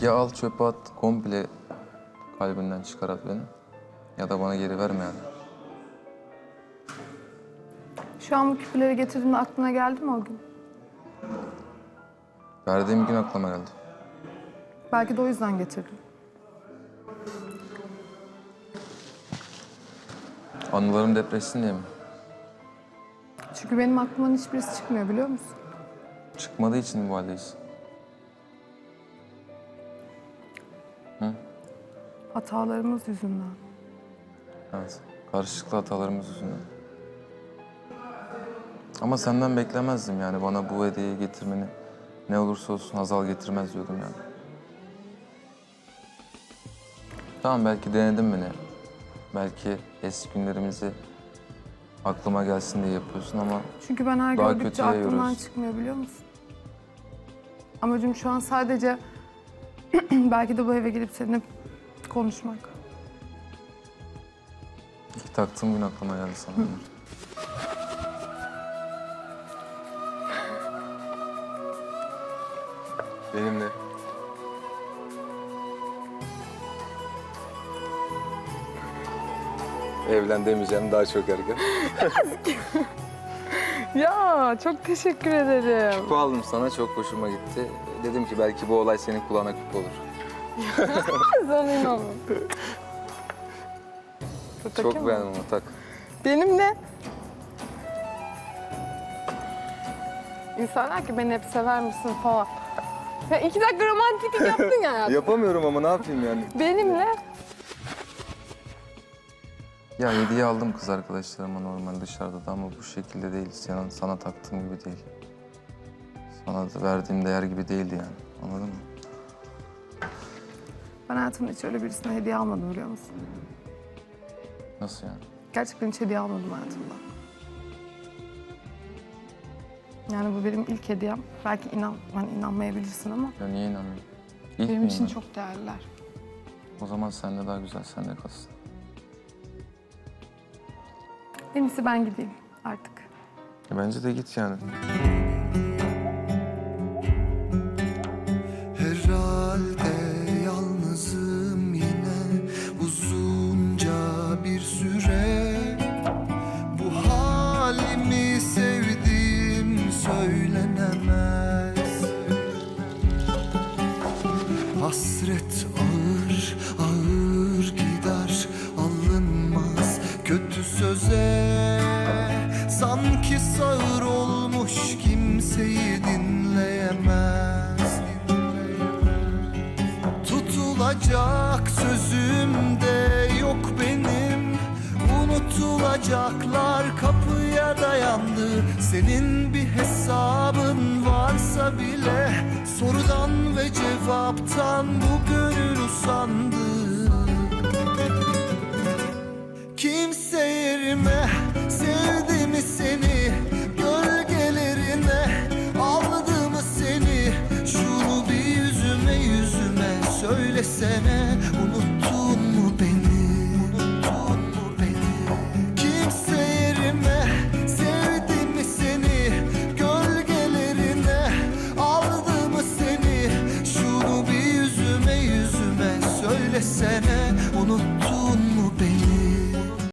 Ya al çöpe at komple kalbinden çıkar at beni. Ya da bana geri verme yani. Şu an bu küpeleri getirdiğimde aklına geldi mi o gün? Verdiğim gün aklıma geldi. Belki de o yüzden getirdim. Anılarım depreşsin diye mi? Çünkü benim aklımdan hiçbirisi çıkmıyor biliyor musun? Çıkmadığı için bu haldeyiz. Hatalarımız yüzünden. Evet. Karışıklı hatalarımız yüzünden. Ama senden beklemezdim yani bana bu hediyeyi getirmeni. Ne olursa olsun Hazal getirmez diyordum yani. Tamam belki denedim beni. Belki eski günlerimizi aklıma gelsin diye yapıyorsun ama Çünkü ben her Daha gördükçe kötüye aklımdan yoruyoruz. çıkmıyor biliyor musun? Amacım şu an sadece belki de bu eve gelip seninle konuşmak. ilk taktığım gün aklıma geldi sana. Benimle. Evlen demeyeceğim daha çok erken. Ya çok teşekkür ederim. Küpe aldım sana çok hoşuma gitti. Dedim ki belki bu olay senin kulağına küpe olur. İnanın. Çok beğendim onu tak. Benimle. İnsanlar ki beni hep sever misin falan. Ya iki dakika romantiklik yaptın ya. hayatım. Yapamıyorum ama ne yapayım yani? Benimle. Ya hediye aldım kız arkadaşlarıma normal dışarıda da ama bu şekilde değil. Sana, sana taktığım gibi değil. Sana verdiğim değer gibi değildi yani. Anladın mı? Ben hayatımda hiç öyle birisine hediye almadım biliyor musun? Nasıl yani? Gerçekten hiç hediye almadım hayatımda. Yani bu benim ilk hediyem. Belki inan, hani inanmayabilirsin ama Ya niye inanmıyorsun? İlk benim mi için yani? çok değerliler. O zaman sende daha güzel, sende kalsın. En iyisi ben gideyim artık. Ya bence de git yani. Herhalde yalnızım yine uzunca bir süre Bu halimi sevdim söylenemez Hasret ağır ağır söze. Sanki sağır olmuş kimseyi dinleyemez Tutulacak sözüm de yok benim. Unutulacaklar kapıya dayandı. Senin bir hesabın varsa bile Sorudan ve cevaptan bu gönül usandı Kimse yerime sevdi seni? Gölgelerine aldı mı seni? Şunu bir yüzüme yüzüme söylesene